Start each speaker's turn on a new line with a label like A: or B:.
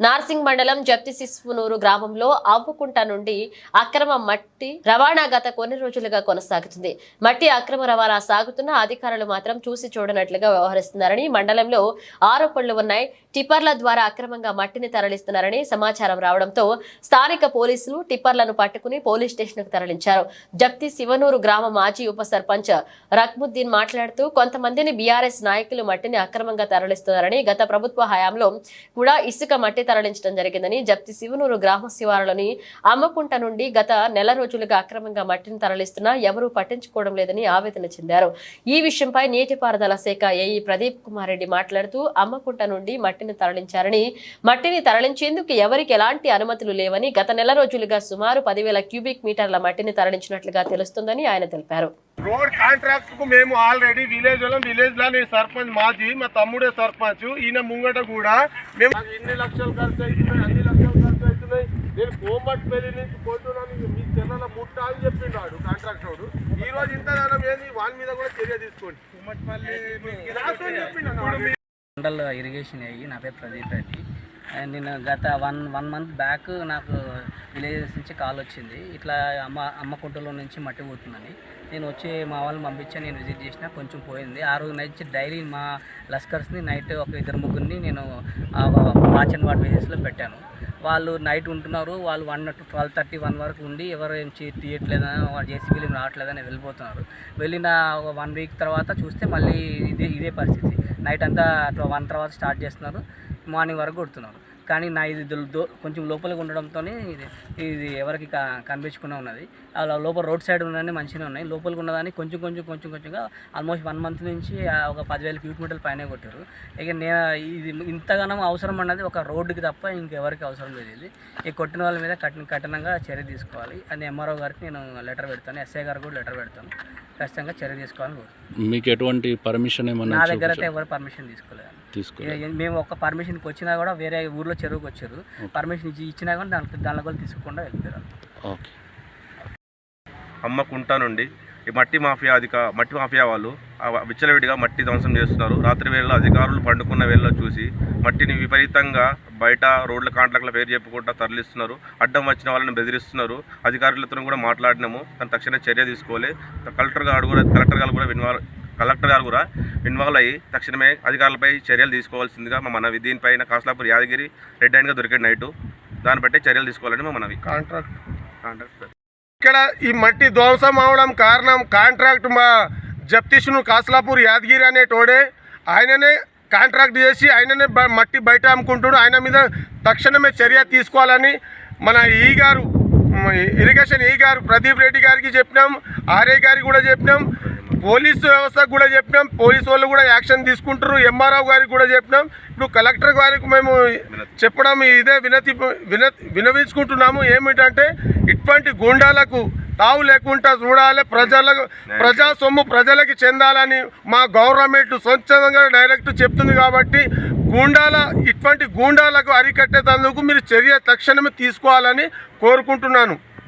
A: నార్సింగ్ మండలం జప్తిశిస్పునూరు గ్రామంలో ఆవుకుంట నుండి అక్రమ మట్టి రవాణా గత కొన్ని రోజులుగా కొనసాగుతుంది. మట్టి అక్రమ రవాణా సాగుతున్న అధికారులు మాత్రం చూసి చూడనట్లుగా వ్యవహరిస్తున్నారని మండలంలో ఆరోపణలు ఉన్నాయి. టిప్పర్ల ద్వారా అక్రమంగా మట్టిని తరలిస్తున్నారని సమాచారం రావడంతో స్థానిక పోలీసులు టిప్పర్లను పట్టుకుని పోలీస్ స్టేషన్కు తరలించారు. జప్తి శివనూరు గ్రామ మాజీ ఉప సర్పంచ్ రక్ముద్దీన్ మాట్లాడుతూ కొంతమందిని బీఆర్ఎస్ నాయకులు మట్టిని అక్రమంగా తరలిస్తున్నారని గత ప్రభుత్వ హయాంలో కూడా ఇసుక మట్టి తరలించడం జరిగిందని జప్తి శివనూరు గ్రామ శివారులోని అమ్మకుంట నుండి గత నెల రోజులుగా అక్రమంగా మట్టిని తరలిస్తున్నా ఎవరూ పట్టించుకోవడం లేదని ఆవేదన చెందారు. ఈ విషయంపై నీటిపారుదల శాఖ ఏఈ ప్రదీప్ కుమార్ రెడ్డి మాట్లాడుతూ అమ్మకుంట నుండి మట్టిని తరలించారని మట్టిని తరలించేందుకు ఎవరికి ఎలాంటి అనుమతులు లేవని గత నెల రోజులుగా సుమారు పదివేల క్యూబిక్ మీటర్ల మట్టిని తరలించినట్లుగా తెలుస్తుందని ఆయన తెలిపారు.
B: రోడ్ కాంట్రాక్ట్కు మేము ఆల్రెడీ విలేజ్ వాళ్ళం. విలేజ్లో నేను సర్పంచ్ మాజీ మా తమ్ముడే సర్పంచ్. ఈయన ముంగట కూడా మేము ఇన్ని లక్షలు ఖర్చు అవుతున్నాయి అన్ని లక్షలు ఖర్చు అవుతున్నాయి నేను కోమట్ పెళ్ళి నుంచి పోతున్నాను. మీ చెల్లెల ముట్ట అని చెప్పిండాడు కాంట్రాక్ట్ వాడు. ఈ రోజు ఇంత ధనం ఏంది? వాని మీద కూడా చర్య తీసుకోండి. రాసుకోని చెప్పిండు.
C: మండల్ ఇరిగేషన్ అయ్యి నా పేరు ప్రదీప్ రెడ్డి. నేను గత వన్ వన్ మంత్ బ్యాక్ నాకు విలేజెస్ నుంచి కాల్ వచ్చింది. ఇట్లా అమ్మ అమ్మ కుంటలో నుంచి మట్టి పోతుందని. నేను వచ్చి మా వాళ్ళని పంపించి నేను విజిట్ చేసిన కొంచెం పోయింది. ఆ రోజు నైట్ డైలీ మా లస్కర్స్ని నైట్ ఒక ఇద్దరు ముగ్గురిని నేను వాచ్ అండ్ వాట్ బేసిస్లో పెట్టాను. వాళ్ళు నైట్ ఉంటున్నారు వాళ్ళు one to twelve thirty one వరకు ఉండి ఎవరు ఏం తీయట్లేదని వాళ్ళు జేసీబీలు రావట్లేదని వెళ్ళిపోతున్నారు. వెళ్ళిన ఒక వన్ వీక్ తర్వాత చూస్తే మళ్ళీ ఇదే ఇదే పరిస్థితి. నైట్ అంతా వన్ తర్వాత స్టార్ట్ చేస్తున్నారు. మార్నింగ్ వరకు కొడుతున్నారు. కానీ నా ఇది కొంచెం లోపలికి ఉండడంతో ఇది ఇది ఎవరికి కనిపించకుండా ఉన్నది. అలా లోపల రోడ్ సైడ్ ఉన్నదని మంచిగా ఉన్నాయి. లోపలికి ఉన్నదాన్ని కొంచెం కొంచెం కొంచెం కొంచెంగా ఆల్మోస్ట్ వన్ మంత్ నుంచి ఒక పదివేల క్యూబిక్ మీటర్ల పైన కొట్టారు. ఇక నేను ఇది ఇంతగానం అవసరం అన్నది ఒక రోడ్డుకి తప్ప ఇంకెవరికి అవసరం లేదు. ఇది ఈ కొట్టిన వాళ్ళ మీద కఠిన కఠినంగా చర్య తీసుకోవాలి. అని ఎంఆర్ఓ గారికి నేను లెటర్ పెడతాను. ఎస్ఐ గారికి కూడా లెటర్ పెడతాను. ఖచ్చితంగా చర్య తీసుకోవాలని.
D: మీకు ఎటువంటి పర్మిషన్ ఏమన్నా
C: నా దగ్గర అయితే? ఎవరు పర్మిషన్ తీసుకోలేదు.
D: తీసుకో
C: మేము ఒక పర్మిషన్కి వచ్చినా కూడా వేరే ఊర్లో చెరువుకి వచ్చారు. పర్మిషన్ ఇచ్చి ఇచ్చినా కూడా దాంట్లో దానిలో కూడా తీసుకోకుండా వెళ్ళిపోయారు
D: ఓకే.
B: అమ్మకుంట నుండి ఈ మట్టి మాఫియా అధిక మట్టి మాఫియా వాళ్ళు విచ్చలవిడిగా మట్టి ధ్వంసం చేస్తున్నారు. రాత్రి వేళలో అధికారులు పండుకున్న వేళలో చూసి మట్టిని విపరీతంగా బయట రోడ్ల కాంట్రాక్ట్ల పేరు చెప్పుకుంటా తరలిస్తున్నారు. అడ్డం వచ్చిన వాళ్ళని బెదిరిస్తున్నారు. అధికారులతో కూడా మాట్లాడినాము. కానీ తక్షణ చర్య తీసుకోవాలి కలెక్టర్ గారు కూడా కలెక్టర్ గారు కూడా కలెక్టర్ గారు కూడా ఇన్వాల్వ్ అయ్యి తక్షణమే అధికారులపై చర్యలు తీసుకోవాల్సిందిగా మా మనవి. దీనిపైన కాస్లాపూర్ యాదగిరి రెడ్ హ్యాండ్గా దొరికాడు నైటు. దాన్ని బట్టి చర్యలు తీసుకోవాలని మా మనవి. కాంట్రాక్ట్. కాంట్రాక్ట్ ఇక్కడ ఈ మట్టి ధ్వంసం అవడం కారణం కాంట్రాక్ట్ మా జప్తీష్ను కాస్లాపూర్ యాదగిరి అనే టోడే ఆయననే కాంట్రాక్ట్ చేసి ఆయననే మట్టి బయట అమ్ముకుంటుడు. ఆయన మీద తక్షణమే చర్య తీసుకోవాలని మన ఈ గారు ఇరిగేషన్ ఈ గారు ప్రదీప్ రెడ్డి గారికి చెప్పినాం. ఆర్ఏ గారికి కూడా చెప్పినాం. పోలీసు వ్యవస్థకు కూడా చెప్పినాం పోలీసు వాళ్ళు కూడా యాక్షన్ తీసుకుంటారు ఎంఆర్ఓ గారికి కూడా చెప్పినాం. ఇప్పుడు కలెక్టర్ గారికి మేము చెప్పడం ఇదే వినతి విన వినవించుకుంటున్నాము. ఏమిటంటే ఇటువంటి గుండాలకు తావు లేకుండా చూడాలి ప్రజలకు ప్రజా సొమ్ము ప్రజలకి చెందాలని మా గవర్నమెంట్ స్వచ్ఛందంగా డైరెక్ట్ చెప్తుంది కాబట్టి గూండాల ఇటువంటి గూండాలకు అరికట్టేటందుకు మీరు చర్య తక్షణమే తీసుకోవాలని కోరుకుంటున్నాను.